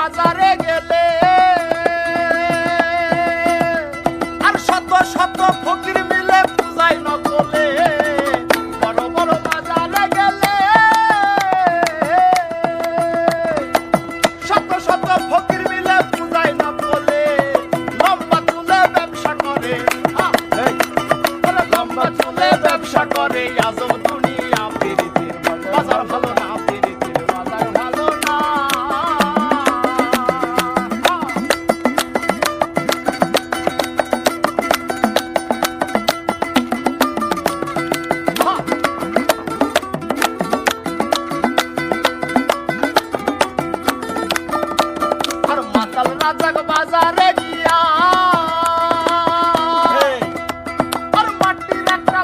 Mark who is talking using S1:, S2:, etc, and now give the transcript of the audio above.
S1: বাজারে গেলে। আর শত শত ফকির মিলে পূজাই নকলে। বড় বড় বাজারে গেলে। শত শত ফকির মিলে পূজাই নকলে। লম্বা চুলে ব্যবসা করে লম্বা চুলে ব্যবসা করে, আজব রাজাক বাজারে গিয়া। আর মাটির একটা